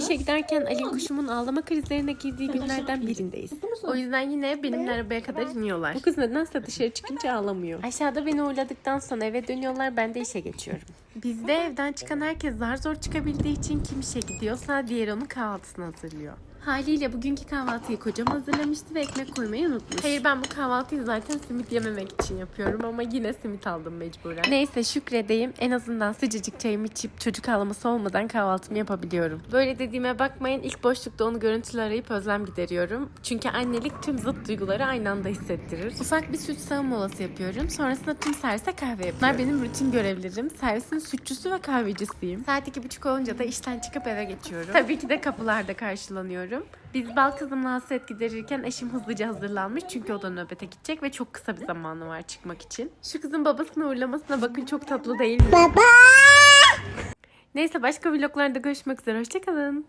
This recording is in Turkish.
işe giderken Ali kuşumun ağlama krizlerine girdiği günlerden birindeyiz. O yüzden yine benimle arabaya kadar iniyorlar. Bu kız nedense dışarı çıkınca ağlamıyor. Aşağıda beni uğurladıktan sonra eve dönüyorlar ben de işe geçiyorum. Bizde evden çıkan herkes zar zor çıkabildiği için kim işe gidiyorsa diğer onun kahvaltısını hazırlıyor. Haliyle bugünkü kahvaltıyı kocam hazırlamıştı ve ekmek koymayı unutmuş. Hayır ben bu kahvaltıyı zaten simit yememek için yapıyorum ama yine simit aldım mecburen. Neyse şükredeyim en azından sıcacık çayımı içip çocuk ağlaması olmadan kahvaltımı yapabiliyorum. Böyle dediğime bakmayın ilk boşlukta onu görüntülü arayıp özlem gideriyorum. Çünkü annelik tüm zıt duyguları aynı anda hissettirir. Ufak bir süt sağım molası yapıyorum. Sonrasında tüm servise kahve yapıyorum. Bunlar benim rutin görevlerim. Servisin sütçüsü ve kahvecisiyim. Saat iki buçuk olunca da işten çıkıp eve geçiyorum. Tabii ki de kapılarda karşılanıyorum. Biz bal kızımla hasret giderirken eşim hızlıca hazırlanmış. Çünkü o da nöbete gidecek ve çok kısa bir zamanı var çıkmak için. Şu kızın babasını uğurlamasına bakın çok tatlı değil mi? Baba! Neyse başka vloglarda görüşmek üzere. Hoşçakalın.